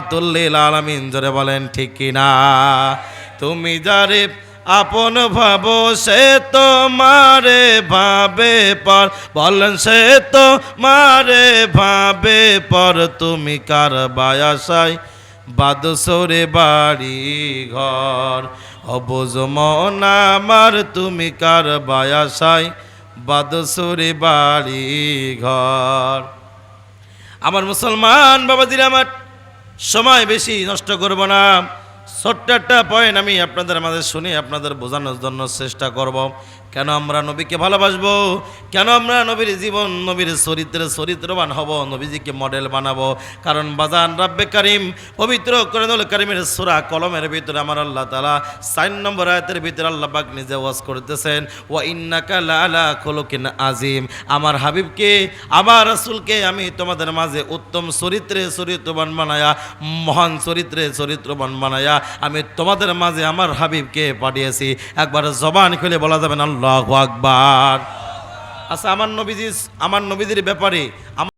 তুল্লিল আলামিন, জোরে বলেন, ঠিক কিনা তুমি যারে আপন ভাবো, সে তো মারে ভাবে পর। বলেন, সে তো মারে ভাবে পর। তুমি কার বায়াসাই বাদসরে বাড়ি ঘর? অবুজ মন আমার, তুমি কার বায়াসাই বাদসরে বাড়ি ঘর? আমার মুসলমান বাবাজির, আমার সময় বেশি নষ্ট করব না। ছোট্ট একটা পয়েন্ট আমি আপনাদের মাঝে শুনি, আপনাদের বোঝানোর জন্য চেষ্টা করব। কেন আমরা নবীকে ভালোবাসবো? কেন আমরা নবীর জীবন, নবীর চরিত্রে চরিত্রবান হব? নবীজিকে মডেল বানাবো। কারণ বাজান রাব্বে করিম, পবিত্র করেনুল কারিমের সুরা কলমের ভিতরে আমার আল্লাহ তালা সাইন নম্বর আয়াতের ভিতরে আল্লাহ পাক নিজে ওয়াজ করতেছেন ও ইন্নাকা লালা খোলকিন আজিম আমার হাবিবকে, আমার রাসূলকে আমি তোমাদের মাঝে উত্তম চরিত্রে চরিত্রবান বানায়া, মহান চরিত্রে চরিত্রবান বানায়া আমি তোমাদের মাঝে আমার হাবিবকে পাঠিয়েছি। একবার জবান খুলে বলা যাবে না, আল্লাহু আকবার। আচ্ছা আমার নবীজি আমার নবীজির ব্যাপারে